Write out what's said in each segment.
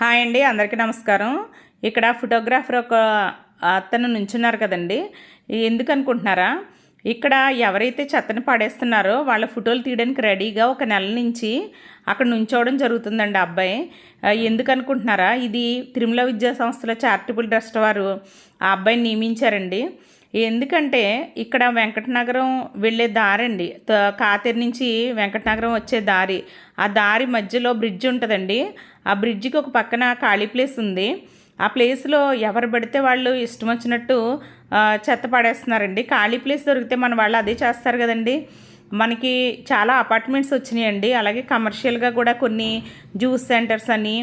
Hi అండి అందరికీ నమస్కారం. ఇక్కడ ఫోటోగ్రాఫర్ ఒక అతను నుంచున్నారు కదండి. ఎందుకు అనుకుంటున్నారా? ఇక్కడ ఎవరైతే చెత్తను పడేస్తున్నారో వాళ్ళ ఫోటోలు తీయడానికి రెడీగా ఒక నెల నుంచి అక్కడ నుంచోవడం జరుగుతుందండి అబ్బాయి. ఎందుకు అనుకుంటున్నారా? ఇది తిరుమల విద్యా సంస్థల చారిటబుల్ ట్రస్ట్ వారు ఆ అబ్బాయిని నియమించారండి. ఎందుకంటే ఇక్కడ వెంకటనగరం వెళ్ళే దారి అండి కాతేరు నుంచి వెంకటనగరం వచ్చే దారి. ఆ దారి మధ్యలో బ్రిడ్జ్ ఉంటుందండి. ఆ బ్రిడ్జికి ఒక పక్కన ఖాళీ ప్లేస్ ఉంది. ఆ ప్లేస్లో ఎవరు పడితే వాళ్ళు ఇష్టం వచ్చినట్టు చెత్త పడేస్తున్నారండి. ఖాళీ ప్లేస్ దొరికితే మన వాళ్ళు అదే చేస్తారు కదండి. మనకి చాలా అపార్ట్మెంట్స్ వచ్చినాయండి. అలాగే కమర్షియల్గా కూడా కొన్ని జ్యూస్ సెంటర్స్ అని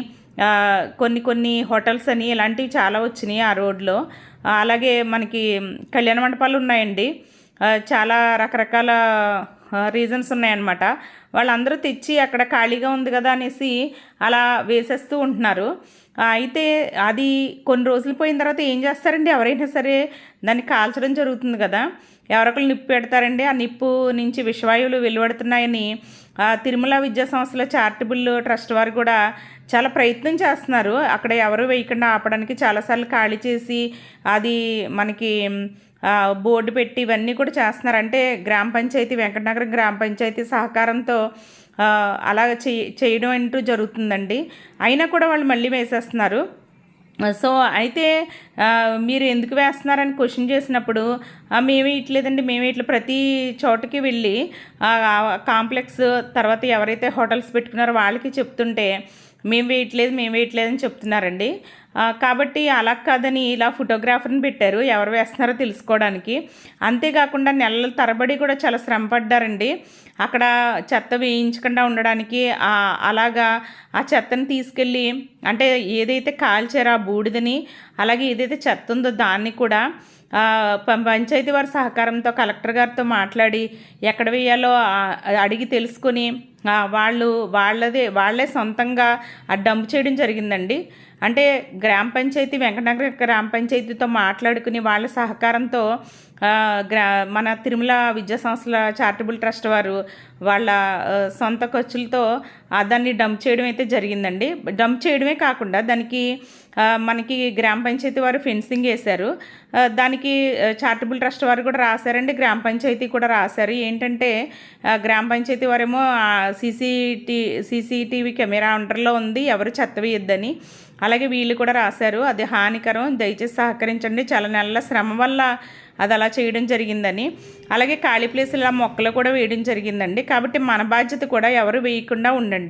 కొన్ని కొన్ని హోటల్స్ అని ఇలాంటివి చాలా వచ్చినాయి ఆ రోడ్లో. అలాగే మనకి కళ్యాణ మండపాలు ఉన్నాయండి. చాలా రకరకాల రీజన్స్ ఉన్నాయన్నమాట. వాళ్ళందరూ తెచ్చి అక్కడ ఖాళీగా ఉంది కదా అనేసి అలా వేసేస్తూ ఉంటున్నారు. అయితే అది కొన్ని రోజులు పోయిన తర్వాత ఏం చేస్తారండి? ఎవరైనా సరే దాన్ని కాల్చడం జరుగుతుంది కదా. ఎవరొకరు నిప్పు పెడతారండి. ఆ నిప్పు నుంచి విషవాయువులు వెలువడుతున్నాయని తిరుమల విద్యా సంస్థల చారిటబుల్ ట్రస్ట్ వారు కూడా చాలా ప్రయత్నం చేస్తున్నారు. అక్కడ ఎవరు వేయకుండా ఆపడానికి చాలాసార్లు ఖాళీ చేసి అది మనకి బోర్డు పెట్టి ఇవన్నీ కూడా చేస్తున్నారు. అంటే గ్రామ పంచాయతీ వెంకటనగరం గ్రామ పంచాయతీ సహకారంతో అలా చేయడం అంటూ జరుగుతుందండి. అయినా కూడా వాళ్ళు మళ్ళీ వేసేస్తున్నారు. సో అయితే మీరు ఎందుకు వేస్తున్నారని క్వశ్చన్ చేసినప్పుడు మేము ఇట్లేదండి మేము ఇట్లా ప్రతి చోటకి వెళ్ళి కాంప్లెక్స్ తర్వాత ఎవరైతే హోటల్స్ పెట్టుకున్నారో వాళ్ళకి చెప్తుంటే మేము వేయట్లేదు మేము వేయట్లేదు అని చెప్తున్నారండి. కాబట్టి అలా కాదని ఇలా ఫోటోగ్రాఫర్ని పెట్టారు. ఎవరు వేస్తున్నారో తెలుసుకోవడానికి. అంతేకాకుండా నెలల తరబడి కూడా చాలా శ్రమ పడ్డారండి. అక్కడ చెత్త వేయించకుండా ఉండడానికి అలాగా ఆ చెత్తని తీసుకెళ్ళి అంటే ఏదైతే కాల్చారో ఆ బూడిదని అలాగే ఏదైతే చెత్త ఉందో దాన్ని కూడా పంచాయతీ వారి సహకారంతో కలెక్టర్ గారితో మాట్లాడి ఎక్కడ వేయాలో అడిగి తెలుసుకొని వాళ్ళు వాళ్ళదే వాళ్ళే సొంతంగా ఆ డంప్ చేయడం జరిగిందండి. అంటే గ్రామ పంచాయతీ వెంకటనగర గ్రామ పంచాయతీతో మాట్లాడుకుని వాళ్ళ సహకారంతో గ్రా మన తిరుమల విద్యా సంస్థల చారిటబుల్ ట్రస్ట్ వారు వాళ్ళ సొంత ఖర్చులతో దాన్ని డంప్ చేయడం అయితే జరిగిందండి. డంప్ చేయడమే కాకుండా దానికి మనకి గ్రామ పంచాయతీ వారు ఫెన్సింగ్ వేశారు. దానికి చారిటబుల్ ట్రస్ట్ వారు కూడా రాశారండి. గ్రామ పంచాయతీ కూడా రాశారు. ఏంటంటే గ్రామ పంచాయతీ వారేమో సీసీటీ సీసీటీవీ కెమెరా అండర్లో ఉంది. ఎవరు చెత్త వేయొద్దని. అలాగే వీళ్ళు కూడా రాశారు అది హానికరం దయచేసి సహకరించండి. చాలా నెలల శ్రమ వల్ల అది అలా చేయడం జరిగిందని. అలాగే ఖాళీ ప్లేసులు మొక్కలు కూడా వేయడం జరిగిందండి. కాబట్టి మన బాధ్యత కూడా ఎవరు వేయకుండా ఉండండి.